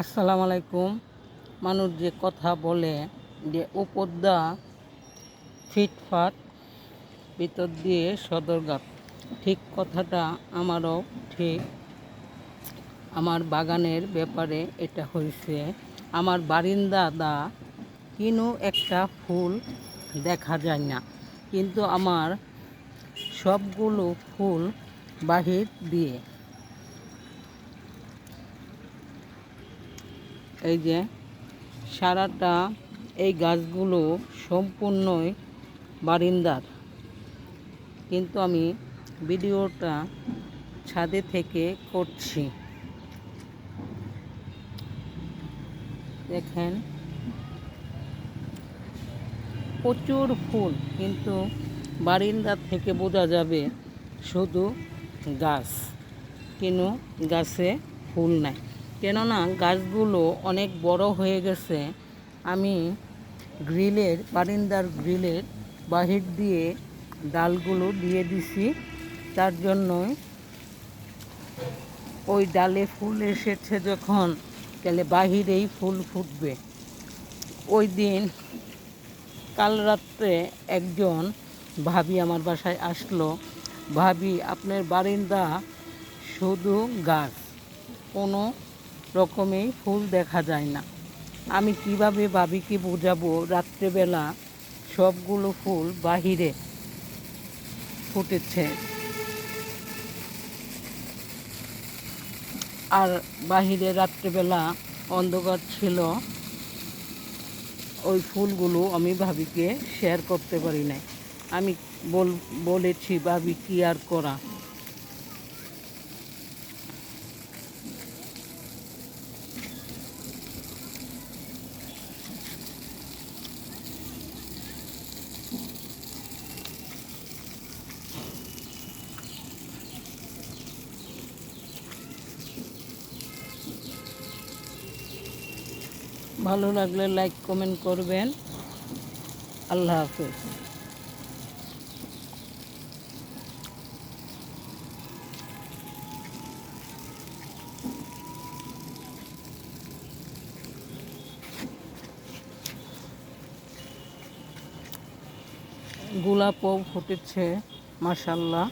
আসসালামু আলাইকুম। মানুষ যে কথা বলে যে উপদ্যা ফিটফাট, ভিতর দিয়ে সদরঘাট, ঠিক কথাটা আমারও ঠিক। আমার বাগানের ব্যাপারে এটা হয়েছে, আমার বারিন্দাদা কিনু একটা ফুল দেখা যায় না, কিন্তু আমার সবগুলো ফুল বাহির দিয়ে এই যে সারাটা এই গাছগুলো সম্পূর্ণই বারিন্দার। কিন্তু আমি ভিডিওটা ছাদে থেকে করছি। দেখেন, প্রচুর ফুল, কিন্তু বারিন্দার থেকে বোঝা যাবে শুধু গাছ, কিন্তু গাছে ফুল নাই। কেননা গাছগুলো অনেক বড় হয়ে গেছে। আমি গ্রিলের, বারিন্দার গ্রিলের বাহির দিয়ে ডালগুলো দিয়ে দিছি। তার জন্যই ওই ডালে ফুল এসেছে যখন, তাহলে বাহিরেই ফুল ফুটবে। ওই দিন কাল রাত্রে একজন ভাবি আমার বাসায় আসলো। ভাবি, আপনার বারিন্দা শুধু গাছ, কোনো রকমেই ফুল দেখা যায় না। আমি কীভাবে ভাবিকে বোঝাবো রাত্রেবেলা সবগুলো ফুল বাহিরে ফুটেছে? আর বাহিরে রাত্রেবেলা অন্ধকার ছিল, ওই ফুলগুলো আমি ভাবিকে শেয়ার করতে পারি নাই। আমি বল, বলেছি, ভাবি, কি আর করা? ভালো লাগলে লাইক কমেন্ট করবেন। আল্লাহ হাফেজ। গোলাপও ফুটেছে মাসাল্লাহ